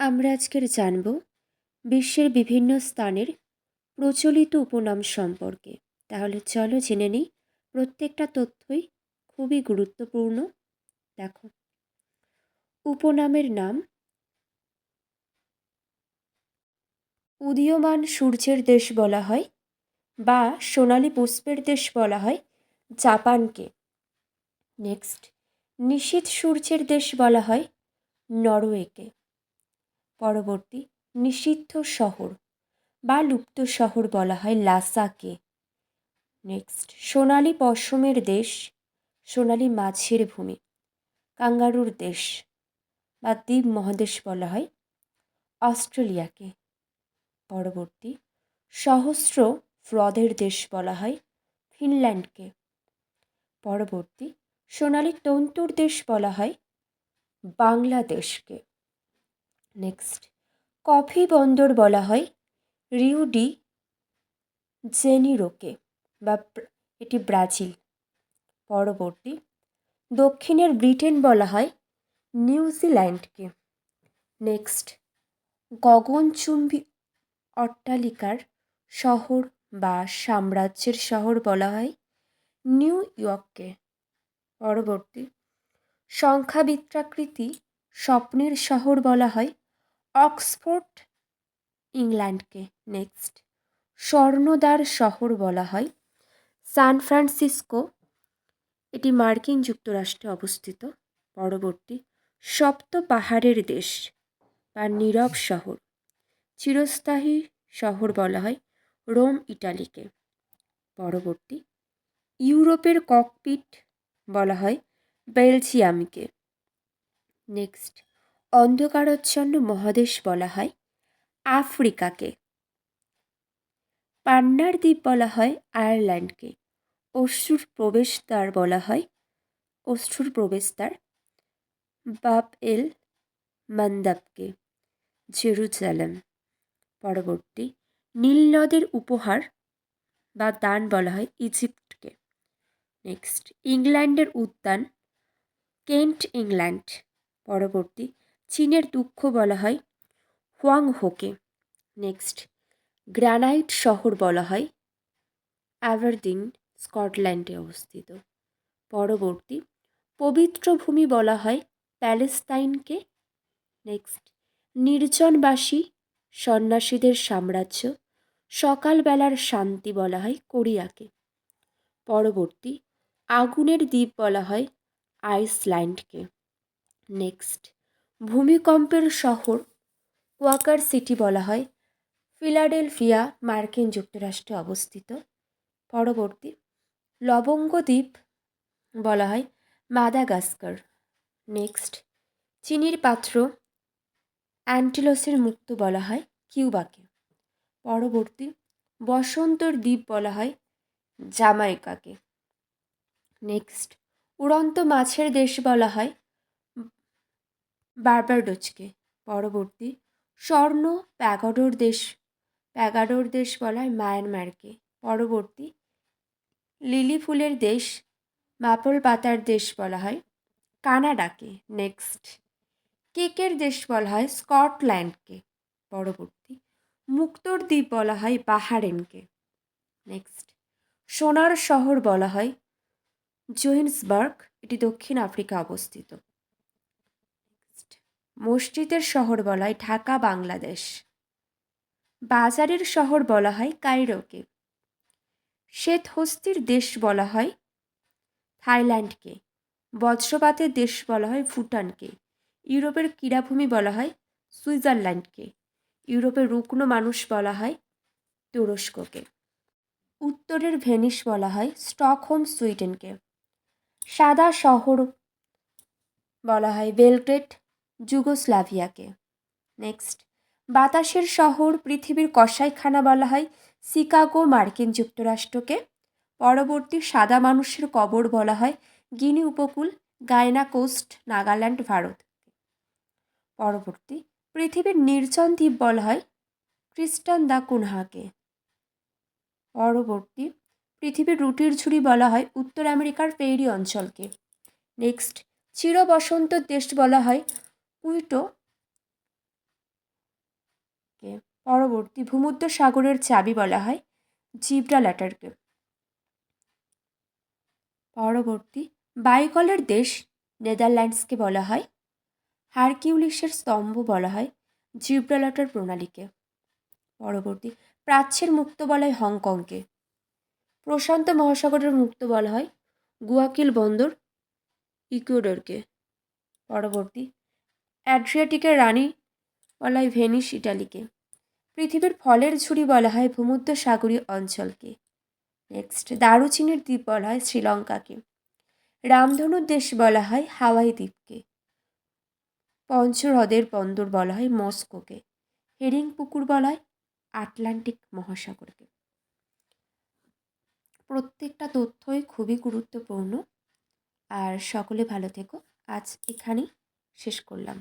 আমরা আজকের জানব বিশ্বের বিভিন্ন স্থানের প্রচলিত উপনাম সম্পর্কে। তাহলে চলো জেনে নিই, প্রত্যেকটা তথ্যই খুবই গুরুত্বপূর্ণ। দেখো, উপনামের নাম উদীয়মান সূর্যের দেশ বলা হয় বা সোনালী পুষ্পের দেশ বলা হয় জাপানকে। নেক্সট নিশীথ সূর্যের দেশ বলা হয় নরওয়েকে। পরবর্তী নিষিদ্ধ শহর বা লুপ্ত শহর বলা হয় লাসাকে। নেক্সট সোনালি পশমের দেশ, সোনালি মাছের ভূমি, কাঙ্গারুর দেশ বা দ্বীপ মহাদেশ বলা হয় অস্ট্রেলিয়াকে। পরবর্তী সহস্র হ্রদের দেশ বলা হয় ফিনল্যান্ডকে। পরবর্তী সোনালি তন্তুর দেশ বলা হয় বাংলাদেশকে। নেক্সট কফি বন্দর বলা হয়। রিউডি জেনিরোকে বা এটি ব্রাজিল। পরবর্তী। দক্ষিণের ব্রিটেন বলা হয় নিউজিল্যান্ডকে। নেক্সট গগনচুম্বী অট্টালিকার শহর বা সাম্রাজ্যের শহর বলা হয় নিউ ইয়র্ককে। পরবর্তী। সংখ্যাবিত্রাকৃতি স্বপ্নের শহর বলা হয় অক্সফোর্ড, ইংল্যান্ডকে নেক্সট। স্বর্ণদ্বার শহর বলা হয়। সান ফ্রান্সিসকো, এটি মার্কিন যুক্তরাষ্ট্রে অবস্থিত। পরবর্তী, সপ্ত পাহাড়ের দেশ বা নীরব শহর। চিরস্থায়ী শহর বলা হয় রোম, ইটালিকে। পরবর্তী, ইউরোপের ককপিট বলা হয় বেলজিয়ামকে। নেক্সট অন্ধকারাচ্ছন্ন মহাদেশ বলা হয় আফ্রিকাকে। পান্নার দ্বীপ বলা হয় আয়ারল্যান্ডকে। অশ্রুর প্রবেশদ্বার বলা হয়, অশ্রুর প্রবেশদ্বার বাপ এল মান্দাবকে, জেরুজালেম। পরবর্তী, নীল নদের উপহার বা দান বলা হয় ইজিপ্টকে। নেক্সট, ইংল্যান্ডের উদ্যান, কেন্ট ইংল্যান্ড। পরবর্তী চীনের দুঃখ বলা হয়, হোয়াংহোকে। নেক্সট, গ্রানাইট শহর বলা হয় অ্যাভারদিন স্কটল্যান্ডে অবস্থিত। পরবর্তী, পবিত্র ভূমি বলা হয় প্যালেস্তাইনকে। নেক্সট, নির্জনবাসী, সন্ন্যাসীদের সাম্রাজ্য, সকালবেলার শান্তি বলা হয় কোরিয়াকে। পরবর্তী, আগুনের দ্বীপ বলা হয় আইসল্যান্ডকে। নেক্সট ভূমিকম্পের শহর কোয়াকার সিটি বলা হয়। ফিলাডেলফিয়া মার্কিন যুক্তরাষ্ট্রে অবস্থিত। পরবর্তী, লবঙ্গ দ্বীপ বলা হয় মাদাগাস্কার। নেক্সট, চিনির পাত্র অ্যান্টিলোসের মুক্ত বলা হয় কিউবাকে। পরবর্তী, বসন্তর দ্বীপ বলা হয় জামাইকাকে। নেক্সট, উড়ন্ত মাছের দেশ বলা হয় বার্বাডোজকে পরবর্তী, স্বর্ণ প্যাগাডোর দেশ প্যাগাডোর দেশ বলা হয় মায়ানমারকে। পরবর্তী, লিলি ফুলের দেশ, মাপল পাতার দেশ বলা হয়, কানাডাকে। নেক্সট, কেকের দেশ বলা হয় স্কটল্যান্ডকে। পরবর্তী, মুক্তর দ্বীপ বলা হয় বাহারেনকে। নেক্সট, সোনার শহর বলা হয় জোহেন্সবার্গ। এটি দক্ষিণ আফ্রিকা অবস্থিত। মসজিদের শহর বলা হয় ঢাকা, বাংলাদেশ। বাজারের শহর বলা হয় কাইরোকে। শ্বেত হস্তির দেশ বলা হয় থাইল্যান্ডকে। বজ্রপাতের দেশ বলা হয় ভুটানকে। ইউরোপের ক্রীড়াভূমি বলা হয় সুইজারল্যান্ডকে। ইউরোপের রুগ্ন মানুষ বলা হয় তুরস্ককে। উত্তরের ভেনিস বলা হয় স্টকহোম, সুইডেনকে। সাদা শহর বলা হয় বেলগ্রেড যুগোস্লাভিয়াকে। নেক্সট বাতাসের শহর পৃথিবীর কসাইখানা বলা হয় শিকাগো মার্কিন যুক্তরাষ্ট্রকে। পরবর্তী সাদা মানুষের কবর বলা হয় গিনি উপকূল, গায়না কোস্ট, নাগাল্যান্ড, ভারত। পরবর্তী, পৃথিবীর নির্জন দ্বীপ বলা হয় খ্রিস্টান দা কুনহাকে। পরবর্তী, পৃথিবীর রুটির ঝুড়ি বলা হয় উত্তর আমেরিকার পেরি অঞ্চলকে। নেক্সট চিরবসন্ত দেশ বলা হয় পুইটো পরবর্তী ভূমধ্য সাগরের চাবি বলা হয় জিব্রাল্টারকে পরবর্তী বাইকলের দেশ নেদারল্যান্ডসকে বলা হয়। হারকিউলিসের স্তম্ভ বলা হয় জিব্রাল্টার প্রণালীকে। পরবর্তী প্রাচ্যের মুক্ত বলা হয় হংকংকে। প্রশান্ত মহাসাগরের মুক্ত বলা হয় গুয়াকিল বন্দর ইকুয়েডরকে। পরবর্তী অ্যাড্রিয়াটিকের রানী বলা হয় ভেনিস ইটালিকে। পৃথিবীর ফলের ঝুড়ি বলা হয় ভূমধ্য সাগরীয় অঞ্চলকে। নেক্সট দারুচিনির দ্বীপ বলা হয় শ্রীলঙ্কাকে। রামধনুর দেশ বলা হয় হাওয়াই দ্বীপকে। পঞ্চহ্রদের বন্দর বলা হয় মস্কোকে। হেরিং পুকুর বলা হয় আটলান্টিক মহাসাগরকে। প্রত্যেকটা তথ্যই খুবই গুরুত্বপূর্ণ। আর সকলে ভালো থেকো। আজ এখানেই শেষ করলাম।